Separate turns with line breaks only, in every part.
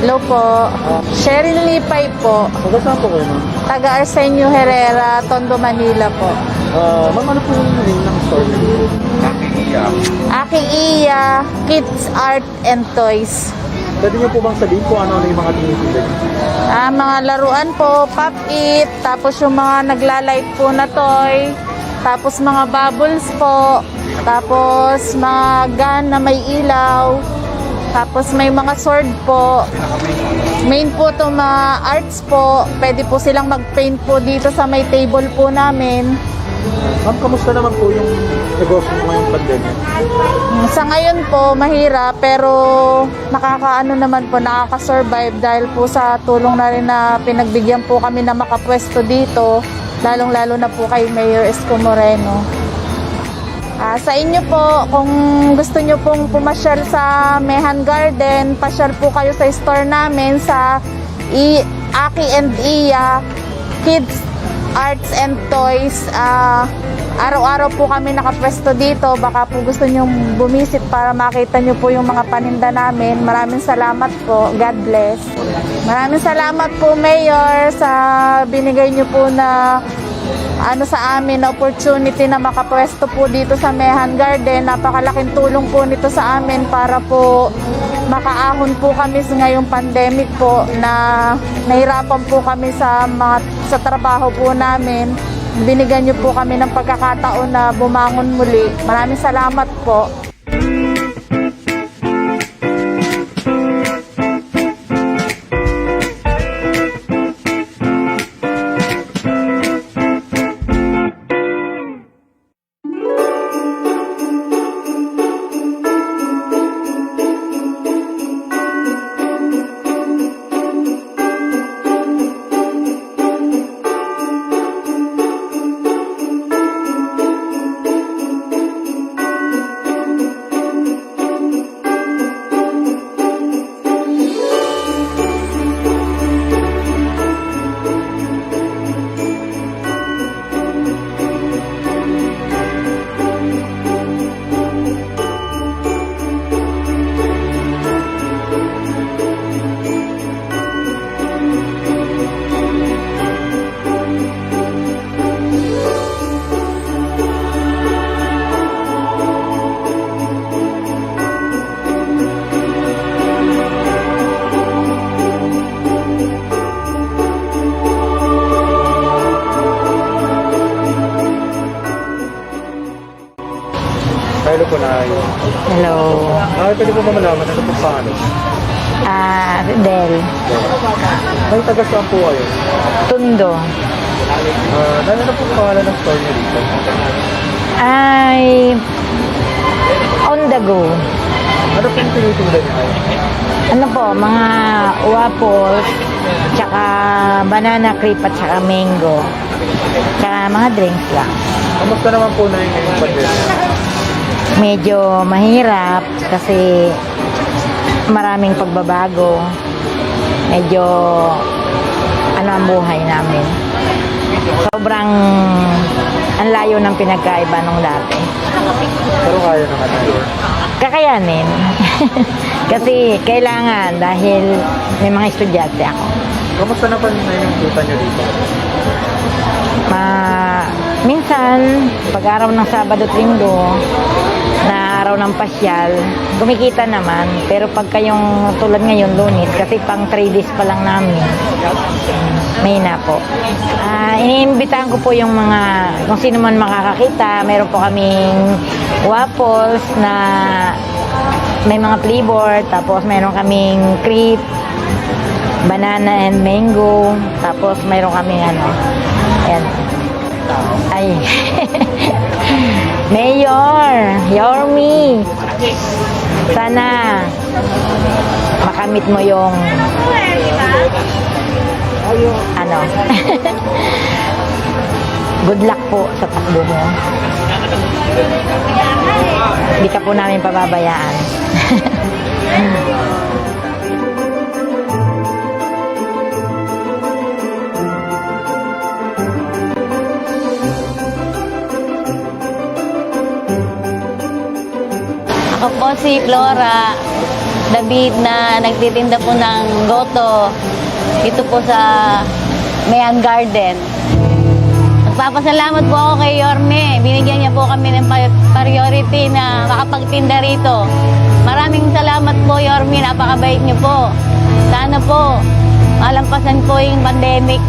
Hello po,
po. Cheryl Lipay po.
Taga saan po kayo, ma'am?
Taga Arsenio Herrera, Tondo, Manila po.
Ah, ma'am, ano po yung name ng store niyo?
Aki Iya, Kids Art and Toys.
Pwede niyo po bang sabihin kung ano-ano yung mga tinitinda niyo?
Ah, mga laruan po, pop it, tapos yung mga naglalight po na toy, tapos mga bubbles po, tapos mga gun na may ilaw, tapos may mga sword po. Main po to mga arts po, pwede po silang mag-paint po dito sa may table po namin.
Ma'am, kamusta naman po yung negosyo mo ngayong pandemya?
Sa ngayon po, mahirap pero nakakaano naman po, nakaka-survive dahil po sa tulong na rin na pinagbigyan po kami na makapwesto dito, lalong-lalo na po kay Mayor Esco Moreno. Ah, sa inyo po, kung gusto nyo pong pumasyal sa Mehan Garden, pasyal po kayo sa store namin sa I Aki and Iya Kids Arts and Toys. Ah, araw-araw po kami nakapwesto dito. Baka po gusto nyo bumisit para makita nyo po yung mga paninda namin. Maraming salamat po. God bless. Maraming salamat po, Mayor, sa binigay nyo po na ano sa amin na opportunity na makapwesto po dito sa Mehan Garden. Napakalaking tulong po nito sa amin para po makaahon po kami sa ngayong pandemic po na nahirapan po kami sa mga sa trabaho po namin. Binigyan niyo po kami ng pagkakataon na bumangon muli. Maraming salamat po.
Po, Nay.
Hello.
Ah, pwede po ba malaman ano po paano?
Ah, Del.
May taga saan po kayo?
Tundo.
Ah, ano na po pangalan ng store niyo dito?
Ay on the go.
Ano po yung tinitinda niyo?
Ano po, mga waffles, tsaka banana crepe at tsaka mango. Tsaka mga drinks lang.
Kamusta naman po na yung pandemya?
Medyo mahirap kasi maraming pagbabago. Medyo ano ang buhay namin. Sobrang ang layo ng pinagkaiba nung dati.
Pero kaya naman na
Kakayanin. kasi kailangan dahil may mga estudyante ako.
Kamusta na yung kita niyo dito?
Ma minsan, pag araw ng Sabado at Linggo, araw ng pasyal, kumikita naman. Pero pagka yung tulad ngayon, lunis, kasi pang 3 days pa lang namin, may na po. Ah, iniimbitahan ko po yung mga, kung sino man makakakita, meron po kaming waffles na may mga flavor, tapos meron kaming crepe, banana and mango. Tapos mayroon kami ano. Ayan. Ay. Sana makamit mo yung ano. Good luck po sa takbo mo. Hindi ka po namin pababayaan. Ako po si Flora.
David na nagtitinda po ng goto dito po sa Mayan Garden. Nagpapasalamat po ako kay Yorme. Binigyan niya po kami ng priority na makapagtinda rito. Maraming salamat po, Yorme. Napakabait niyo po. Sana po malampasan po yung pandemic.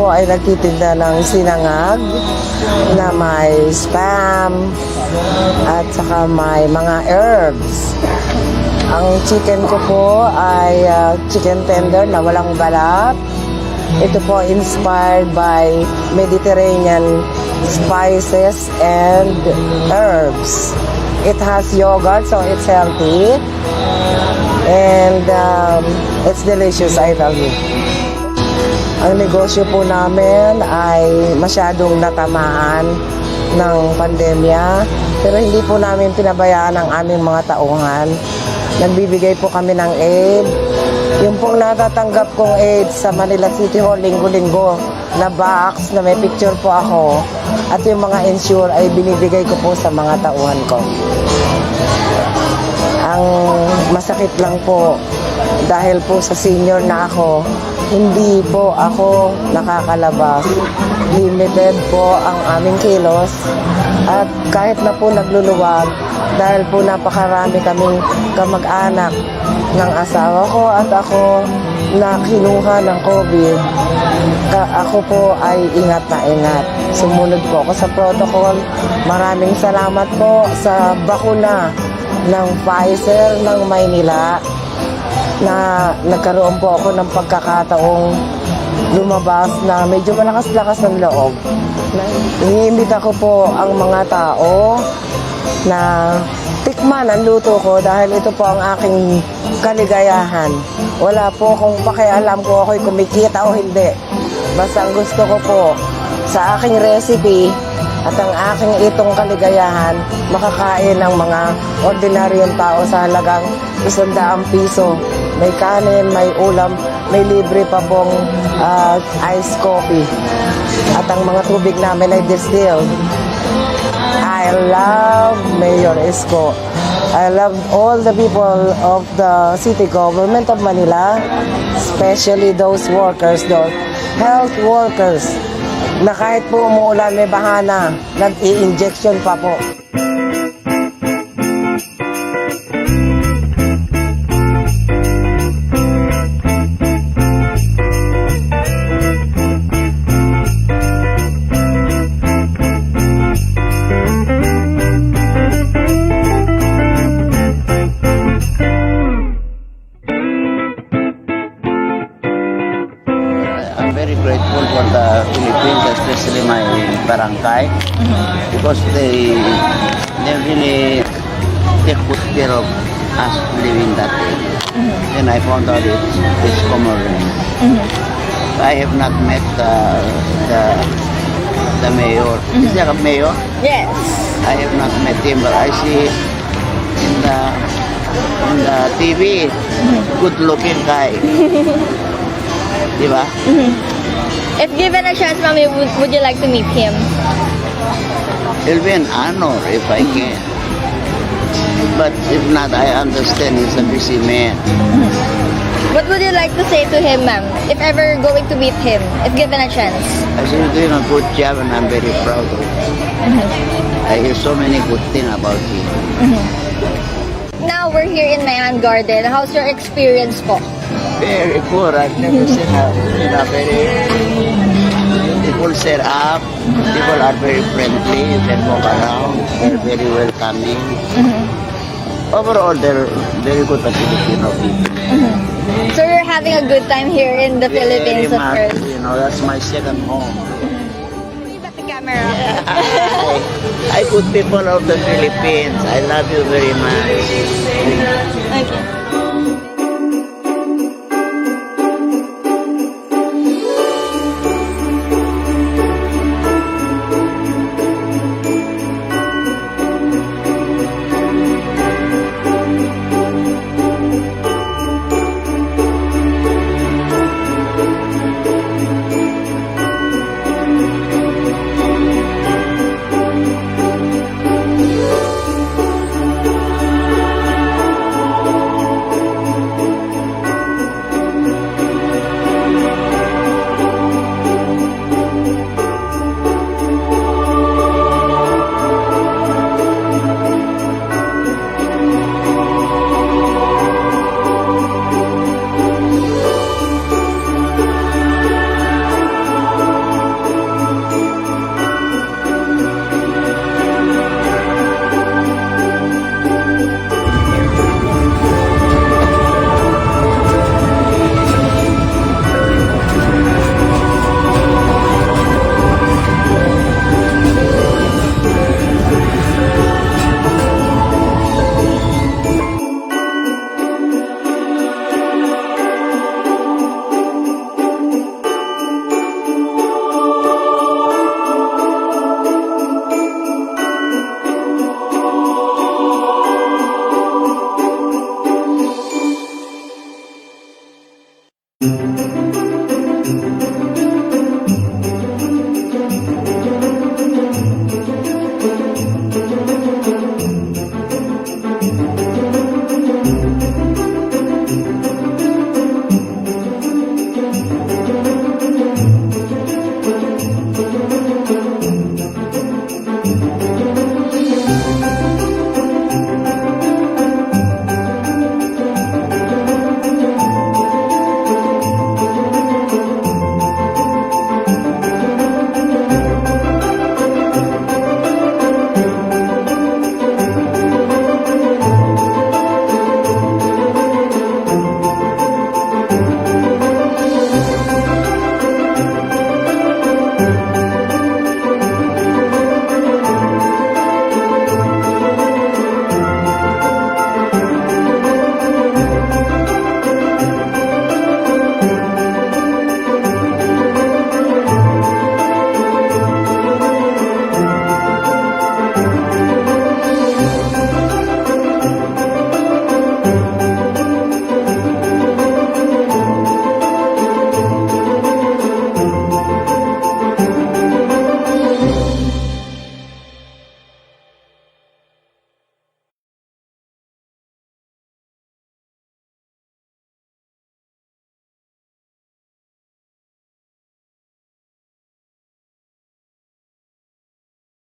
Po ay nagtitinda ng sinangag na may spam at saka may mga herbs. Ang chicken ko po ay ah, chicken tender na walang balat. Ito po inspired by Mediterranean spices and herbs. It has yogurt, so it's healthy. And um, it's delicious, I tell you. Ang negosyo po namin ay masyadong natamaan ng pandemya. Pero hindi po namin pinabayaan ang aming mga tauhan. Nagbibigay po kami ng aid. Yung pong natatanggap kong aid sa Manila City Hall linggo-linggo na box na may picture po ako at yung mga insure ay binibigay ko po sa mga tauhan ko. Ang masakit lang po dahil po sa senior na ako, hindi po ako nakakalabas. Limited po ang aming kilos at kahit na po nagluluwag dahil po napakarami kaming kamag-anak ng asawa ko at ako na kinuha ng COVID, ka- ako po ay ingat na ingat. Sumunod po ako sa protocol. Maraming salamat po sa bakuna ng Pfizer ng Maynila na nagkaroon po ako ng pagkakataong lumabas na medyo malakas-lakas ng loob. Iniimbita ko po ang mga tao na tikman ang luto ko dahil ito po ang aking kaligayahan. Wala po akong pakialam kung ako'y kumikita o hindi. Basta ang gusto ko po sa aking recipe at ang aking itong kaligayahan, makakain ng mga ordinaryong tao sa halagang isandaang piso. May kanin, may ulam, may libre pa pong ah, iced coffee. At ang mga tubig namin ay distilled. I love Mayor Isko. I love all the people of the city government of Manila, especially those workers, those health workers, na kahit po umuulan may bahana, nag-i-injection pa po.
Grateful for the Philippines, especially my barangay, because they they really take good care of us living that area. Then I found out it's, it's Comorin. I have not met the the, the mayor. Is there a mayor?
Yes.
I have not met him, but I see in the in the TV, good looking guy. Diba?
If given a chance, Mommy, would, would you like to meet him?
It'll be an honor if I can. But if not, I understand he's a busy man.
What would you like to say to him, ma'am? If ever going to meet him, if given a chance?
I see you're doing a good job and I'm very proud of you. Mm-hmm. I hear so many good things about you. Mm-hmm.
Now we're here in Mayan Garden. How's your experience po?
Very good. I've never seen a, seen a very people set up. People are very friendly. You can walk around. They're very welcoming. Mm-hmm. Overall, they're very good at Filipino people.
So you're having a good time here in the Philippines, of
much,
course.
You know, that's my second home. Mm-hmm.
Back the camera.
I good people of the Philippines. I love you very much.
Okay.